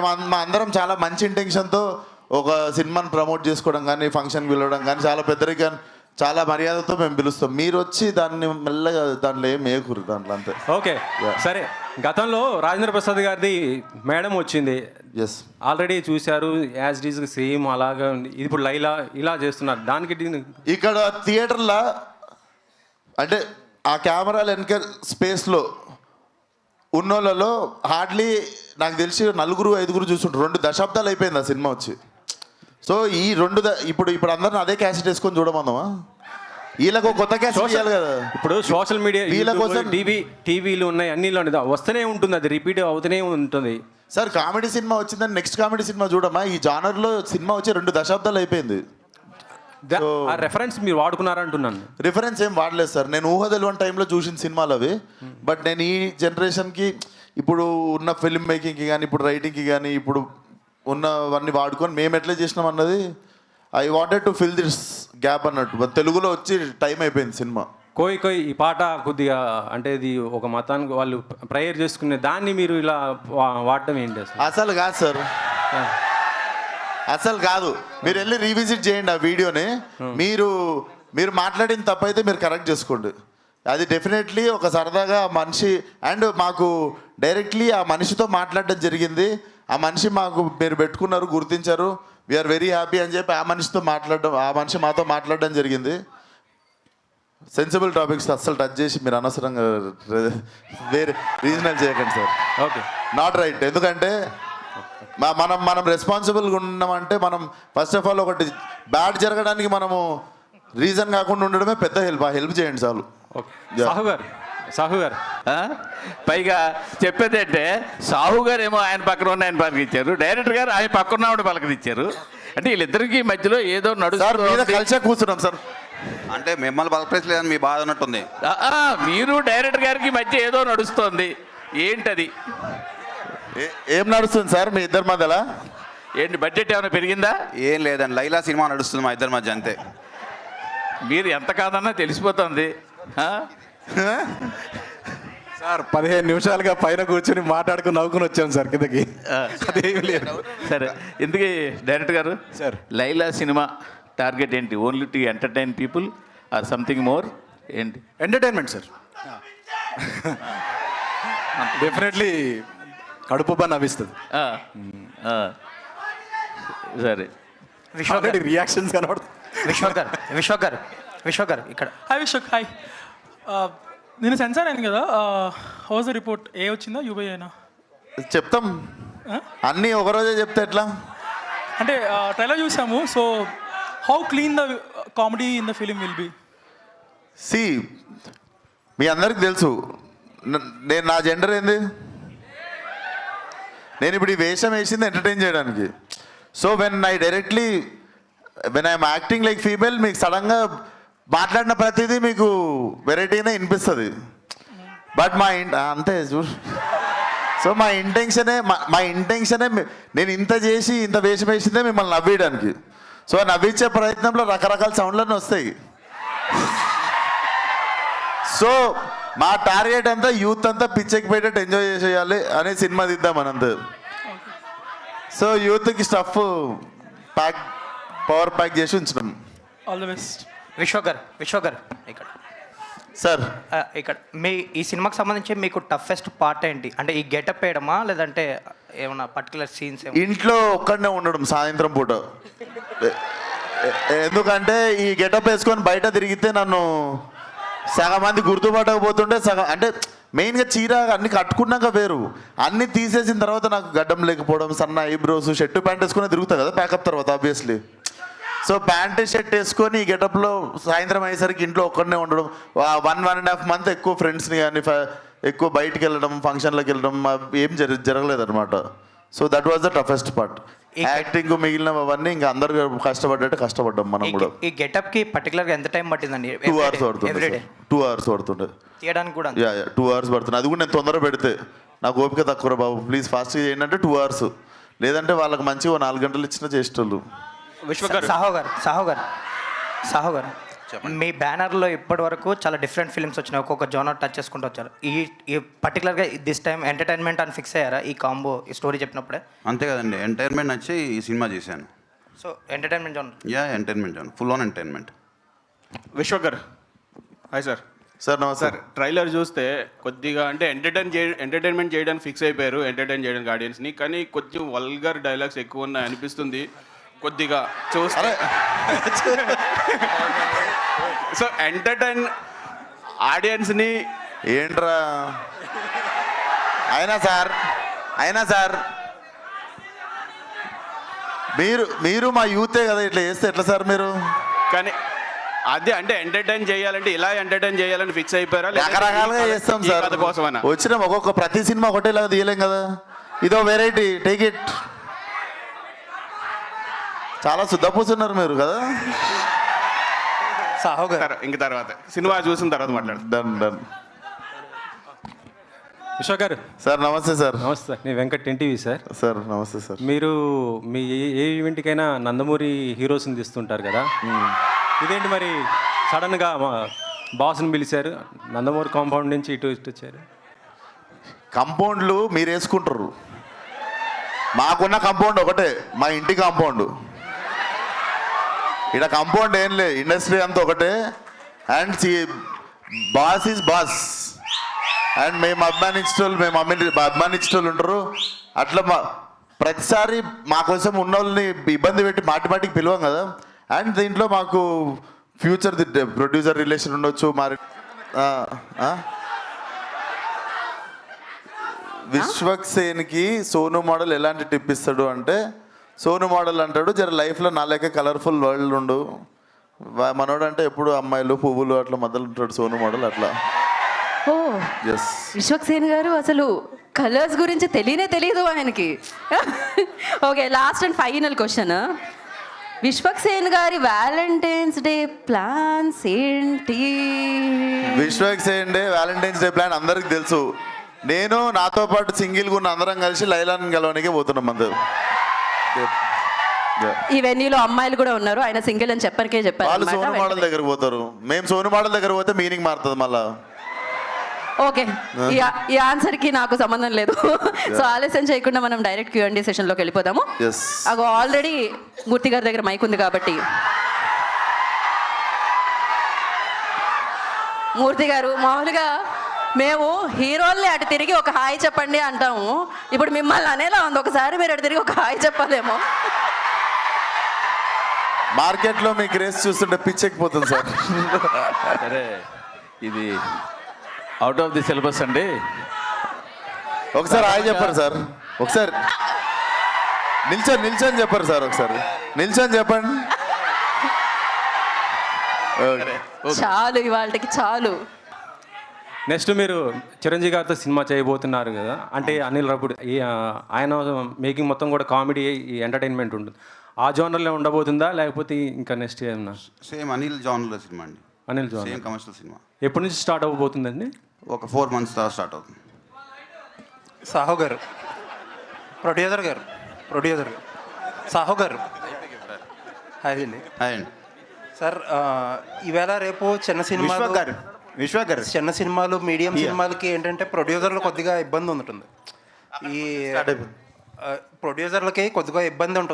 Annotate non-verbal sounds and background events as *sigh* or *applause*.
మేము మా అందరం చాలా మంచి ఇంటెన్షన్తో ఒక సినిమాని ప్రమోట్ చేసుకోవడం కానీ ఫంక్షన్ పిలవడం కానీ చాలా పెద్దరిగా చాలా మర్యాదతో మేము పిలుస్తాం. మీరు వచ్చి దాన్ని మెల్లగా దాంట్లో ఏం ఏకూరు దాంట్లో అంతే. ఓకే. సరే. గతంలో రాజేంద్ర ప్రసాద్ గారిది మేడం వచ్చింది. ఎస్ ఆల్రెడీ చూశారు యాజ్ డీజ్ సేమ్ అలాగా ఉంది. ఇది ఇప్పుడు లైలా ఇలా చేస్తున్నారు. దానికి దీనికి ఇక్కడ థియేటర్లో అంటే ఆ కెమెరాలు వెనక స్పేస్లో ఉన్నోళ్ళలో హార్డ్లీ నాకు తెలిసి నలుగురు ఐదుగురు చూస్తుంటారు. రెండు దశాబ్దాలు అయిపోయింది ఆ సినిమా వచ్చి. సో ఈ రెండు ద- ఇప్పుడు ఇప్పుడు అందరిని అదే క్యాసెట్ వేసుకొని చూడమందామా? వీళ్ళకు ఒక కొత్త క్యాసెట్ కదా. ఇప్పుడు సోషల్ మీడియా వీళ్ళ కోసం- టీవీ టీవీలు ఉన్నాయి అన్ని వస్తూనే ఉంటుంది అది రిపీట్ అవుతూనే ఉంటుంది. సార్ కామెడీ సినిమా వచ్చిందని నెక్స్ట్ కామెడీ సినిమా చూడమా? ఈ జానర్లో సినిమా వచ్చి రెండు దశాబ్దాలు అయిపోయింది. దా- ఆ రెఫరెన్స్ మీరు వాడుకున్నారంటున్నాను రిఫరెన్స్ ఏం వాడలేదు సార్. నేను ఊహ తెలియని టైంలో చూసిన సినిమాలు అవి. బట్ నేను ఈ జనరేషన్కి ఇప్పుడు ఉన్న ఫిల్మ్ మేకింగ్కి కానీ ఇప్పుడు రైటింగ్కి కానీ ఇప్పుడు ఉన్నవన్నీ వాడుకొని మేము ఎట్లా చేసినాం అన్నది I wanted to fill this gap అన్నట్టు. తెలుగులో వచ్చి టైం అయిపోయింది సినిమా. కోయి కోయి ఈ పాట కొద్దిగా అంటే ఇది ఒక మతానికి వాళ్ళు ప్రేయర్ చేసుకునే దాన్ని మీరు ఇలా వా- వాడటం ఏంటి అసలు? అసలు కాదు సార్. అసలు కాదు. మీరు వెళ్ళి రీవిజిట్ చేయండి ఆ వీడియోని మీరు మీరు మాట్లాడిన తప్పైతే మీరు కరెక్ట్ చేసుకోండి. అది డెఫినెట్లీ ఒక సరదాగా మనిషి అండ్ మాకు డైరెక్ట్లీ ఆ మనిషితో మాట్లాడడం జరిగింది. ఆ మనిషి మాకు మీరు పెట్టుకున్నారు గుర్తించారు. వీఆర్ వెరీ హ్యాపీ అని చెప్పి ఆ మనిషితో మాట్లాడడం ఆ మనిషి మాతో మాట్లాడడం జరిగింది. సెన్సిబుల్ టాపిక్స్ అస్సలు టచ్ చేసి మీరు అనవసరంగా వేరే రీజనల్ చేయకండి సార్. ఓకే నాట్ రైట్ ఎందుకంటే మనం మనం రెస్పాన్సిబుల్గా ఉన్నామంటే మనం ఫస్ట్ ఆఫ్ ఆల్ ఒకటి బ్యాడ్ జరగడానికి మనము రీజన్ కాకుండా ఉండడమే పెద్ద హెల్ప్ ఆ హెల్ప్ చేయండి చాలు. సాహు గారు సాహు గారు ఆ? పైగా చెప్పేది అంటే సాహు గారు ఏమో ఆయన పక్కన ఉన్న ఆయన పలకరించారు. డైరెక్టర్ గారు ఆయన పక్కన ఉన్నవాడు పలకరించారు. అంటే వీళ్ళిద్దరికి మధ్యలో ఏదో నడుస్తుంది కలిసే కూర్చున్నాం సార్. అంటే మిమ్మల్ని బలపరచలేదని మీ బాధ ఉన్నట్టుంది మీరు డైరెక్టర్ గారికి మధ్య ఏదో నడుస్తోంది. ఏంటది? ఏం నడుస్తుంది సార్ మీ ఇద్దరి మధ్యలో? ఏంటి బడ్జెట్ ఏమైనా పెరిగిందా? ఏం లేదండి లైలా సినిమా నడుస్తుంది మా ఇద్దరి మధ్య అంతే. మీరు ఎంత కాదన్నా తెలిసిపోతుంది? సార్ పదిహేను నిమిషాలుగా పైన కూర్చొని మాట్లాడుకుని నవ్వుకుని వచ్చాం సార్ కిందకి. అదేమి లేదు. సరే ఎందుకు డైరెక్టర్ గారు సార్. లైలా సినిమా టార్గెట్ ఏంటి? Only to entertain people or something more ఏంటి? Entertainment sir. డెఫినెట్లీ కడుపు పని నవ్విస్తుంది. సరే. రియాక్షన్స్ కనబడుతుంది విశ్వక్ గారు విశ్వక్ గారు విశ్వక్ గారు ఇక్కడ హాయ్ విశ్వక్ హాయ్ నేను సెన్సార్ అయింది కదా హౌస్ రిపోర్ట్ ఏ వచ్చిందా యూబై అయినా? చెప్తాం. అన్నీ ఒకరోజే చెప్తే ఎట్లా? అంటే ట్రైలర్ చూసాము so how clean the comedy in the film will be see మీ అందరికి తెలుసు. న- నేను నా జెండర్ ఏంది? నేను ఇప్పుడు ఈ వేషం వేసింది ఎంటర్టైన్ చేయడానికి. So when I directly when I'm acting like female మీకు సడన్గా మాట్లాడిన ప్రతిదీ మీకు వెరైటీనే వినిపిస్తుంది. బట్ మా ఇన్ అంతే చూ సో మా ఇంటెన్షనే మా- మా ఇంటెన్షనే నేను ఇంత చేసి ఇంత వేషం వేసిందే మిమ్మల్ని నవ్వేయడానికి. సో నవ్వించే ప్రయత్నంలో రకరకాల సౌండ్లన్నీ వస్తాయి. సో మా టార్గెట్ అంతా యూత్ అంతా పిచ్చెక్కి పెట్టేట్టు ఎంజాయ్ చేసేయాలి అనే సినిమా తీద్దాం మనంతా సో యూత్కి స్టఫ్ ప్యాక్ పవర్ ప్యాక్ చేసి ఉంచినాం. All the best Vishwak garu Vishwak garu ఇక్కడ. సార్. ఇక్కడ. మీ ఈ సినిమాకి సంబంధించి మీకు టఫెస్ట్ పార్ట్ ఏంటి? అంటే ఈ గెటప్ వేయడమా లేదంటే ఏమైనా పర్టికులర్ సీన్స్ ఇంట్లో ఒక్కడనే ఉండడం సాయంత్రం పూట. ఎందుకంటే ఈ గెటప్ వేసుకొని బయట తిరిగితే నన్ను సగం మంది గుర్తుపట్టకపోతుంటే సగం అంటే మెయిన్గా చీర అన్ని కట్టుకున్నాక వేరు. అన్ని తీసేసిన తర్వాత నాకు గడ్డం లేకపోవడం సన్న ఐబ్రోస్ షర్ట్ ప్యాంట్ వేసుకొని తిరుగుతా కదా ప్యాకప్ తర్వాత ఆబ్వియస్లీ సో ప్యాంట్ షర్ట్ వేసుకొని ఈ గెటప్లో సాయంత్రం అయ్యేసరికి ఇంట్లో ఒక్కడనే ఉండడం one one and half month ఎక్కువ ఫ్రెండ్స్ని కానీ ఎక్కువ బయటికి వెళ్ళడం ఫంక్షన్లకు వెళ్ళడం ఏం జర జరగలేదు అనమాట so that was the toughest part. Acting మిగిలినవన్నీ ఇంకా అందరు కష్టపడ్డట్టు కష్టపడ్డాం మనం కూడా. ఈ గెటప్కి పర్టికులర్గా ఎంత టైం పట్టిందండి? Two hours everyday two hours పడుతుండే. తీయడానికి కూడా యా టూ అవర్స్ పడుతుంది అది కూడా నేను తొందర పెడితే. నాకు ఓపిక తక్కువ బాబు. ప్లీజ్ ఫాస్ట్గా చేయండి అంటే టూ అవర్స్. లేదంటే వాళ్ళకి మంచిగా నాలుగు గంటలు ఇచ్చినా చేసేటోళ్ళు. విశ్వక్ గారు సాహో గారు సాహో గారు సాహో గారు మీ బ్యానర్లో ఇప్పటి వరకు చాలా డిఫరెంట్ ఫిల్మ్స్ వచ్చినాయి. ఒక్కొక్క జోనర్ టచ్ చేసుకుంటూ వచ్చారు. ఈ ఈ పర్టికులర్గా దిస్ టైం ఎంటర్టైన్మెంట్ అని ఫిక్స్ అయ్యారా ఈ కాంబో ఈ స్టోరీ చెప్పినప్పుడే? అంతే కదండి. ఎంటర్టైన్మెంట్ నచ్చి ఈ సినిమా చేశాను. So entertainment genre yeah entertainment genre full on entertainment విశ్వకర్ hi sir sir namaste. Sir trailer చూస్తే కొద్దిగా అంటే ఎంటర్టైన్ చే ఎంటర్టైన్మెంట్ చేయడానికి ఫిక్స్ అయిపోయారు ఎంటర్టైన్ చేయడానికి ఆడియన్స్ని కానీ కొంచెం వల్గర్ డైలాగ్స్ ఎక్కువ ఉన్నాయి అనిపిస్తుంది కొద్దిగా చూస్తే. సో ఎంటర్టైన్ ఆడియన్స్ని ఏంట్రా? అయినా సార్ అయినా సార్. మీరు మీరు మా యూతే కదా ఇట్లా చేస్తే ఎట్లా సార్ మీరు? కానీ అదే అంటే ఎంటర్టైన్ చేయాలంటే ఇలా ఎంటర్టైన్ చేయాలని ఫిక్స్ అయిపోయారా? రకరకాలుగా చేస్తాం సార్. వచ్చిన ఒక్కొక్క ప్రతి సినిమా ఒకటేలాగా తీయలేం కదా? ఇదో వెరైటీ టేక్ ఇట్ చాలా శుద్ధపూసున్నారు మీరు కదా? సాహో గారు తర్వా- ఇంక తర్వాత. సినిమా చూసిన తర్వాత మాట్లాడు డన్ డన్. విశ్వ గారు సార్ నమస్తే సార్. నమస్తే సార్ నేను Venkat NTV sir. Sir namaste sir. మీరు మీ ఏ- ఏ ఈవెంట్కైనా నందమూరి హీరోస్ని తీస్తుంటారు కదా? ఇదేంటి మరి సడన్గా మా బాస్ని పిలిచారు నందమూరి కాంపౌండ్ నుంచి ఇటు ఇటు వచ్చారు? కంపౌండ్లు మీరు వేసుకుంటారు. మాకున్న కంపౌండ్ ఒకటే మా ఇంటి కాంపౌండ్. ఇక్కడ కాంపౌండ్ ఏం లేదు ఇండస్ట్రీ అంతా ఒకటే. And boss is boss and మేము అభిమానించేటోళ్ళు మేము అమ్మి- అభిమానించేటోళ్ళు ఉంటారు. అట్లా మా ప్రతిసారి మా కోసం ఉన్న వాళ్ళని ఇబ్బంది పెట్టి మాటి మాటికి పిలవం కదా. అండ్ దీంట్లో మాకు ఫ్యూచర్ ప్రొడ్యూసర్ రిలేషన్ ఉండొచ్చు మరి విశ్వక్సేన్కి విశ్వక్ సేన్కి సోను మోడల్ ఎలాంటి టిప్ ఇస్తాడు అంటే సోను మోడల్ అంటాడు జర లైఫ్లో నా లెక్క కలర్ఫుల్ వరల్డ్ ఉండు. మనోడు అంటే ఎప్పుడు అమ్మాయిలు పువ్వులు అట్లా మధ్యలో ఉంటాడు సోను మోడల్ అట్లా. ఓ ఎస్ విశ్వక్ సేన్ గారు అసలు కలర్స్ గురించి తెలియనే తెలియదు ఆయనకి. *laughs* Okay last and final question Vishwak Sen గారి వ్యాలంటైన్స్ డే ప్లాన్స్ ఏంటి? Vishwak Sen day Valentine's Day plan అందరికి తెలుసు. నేను నాతో పాటు సింగిల్గా ఉన్న అందరం కలిసి లైలాన్ గెలవడానికి పోతున్నాం అందరు ఈ వెన్యూలో అమ్మాయిలు కూడా ఉన్నారు. ఆయన సింగిల్ అని చెప్పరికే చెప్పారు వాళ్ళు. సోను మోడల్ దగ్గర పోతారు. మేము సోను మోడల్ దగ్గర పోతే మీనింగ్ మారుతుంది మళ్ళా. ఓకే. ఈ ఈ ఆన్సర్కి నాకు సంబంధం లేదు. సో ఆలస్యం చేయకుండా మనం డైరెక్ట్ క్యూఎండి సెషన్లోకి వెళ్ళిపోదాము. ఎస్ అగో ఆల్రెడీ మూర్తి గారి దగ్గర మైక్ ఉంది కాబట్టి. మూర్తి గారు మామూలుగా మేము హీరోల్ని అటు తిరిగి ఒక హాయ్ చెప్పండి అంటాము. ఇప్పుడు మిమ్మల్ని అనేలా ఉంది. ఒకసారి మీరు అటు తిరిగి ఒక హాయ్ చెప్పాలేమో. మార్కెట్లో మీకు రేస్ చూస్తుంటే పిచ్చెక్కిపోతుంది సార్. సరే ఇది అవుట్ ఆఫ్ ది సిలబస్ అండి. ఒకసారి హాయ్ చెప్పారు సార్. ఒకసారి నిల్చొని నిల్చొని చెప్పారు సార్ ఒకసారి. నిల్చొని చెప్పండి. ఓకే. చాలు ఇవాళకి చాలు. నెక్స్ట్ మీరు చిరంజీవి గారితో సినిమా చేయబోతున్నారు కదా. అంటే అనిల్ రపుడు ఈ, ఆ, ఆయన మేకింగ్ మొత్తం కూడా కామెడీ ఈ ఎంటర్టైన్మెంట్ ఉంటుంది. ఆ జోనర్లో ఉండబోతుందా? లేకపోతే ఇంకా నెక్స్ట్ ఏమన్నా? సేమ్ అనిల్ జాన్లో సినిమా అండి. Anil genre. Same commercial cinema. ఎప్పటి నుంచి స్టార్ట్ అవ్వబోతుందండి? ఒక ఫోర్ మంత్స్ తర్వాత స్టార్ట్ అవుతుంది. సాహో గారు ప్రొడ్యూసర్ గారు ప్రొడ్యూసర్ గారు సాహో గారు. హాయ్ అండి. హాయ్ అండి. సార్ ఈవేళ రేపు చిన్న సినిమాలు గారు. విశ్వ గారు చిన్న సినిమాలు మీడియం సినిమాలకి ఏంటంటే ప్రొడ్యూసర్లు కొద్దిగా ఇబ్బంది ఉంటుంది ఈ ప్రొడ్యూసర్లకి కొద్దిగా ఇబ్బంది ఉంటుంది.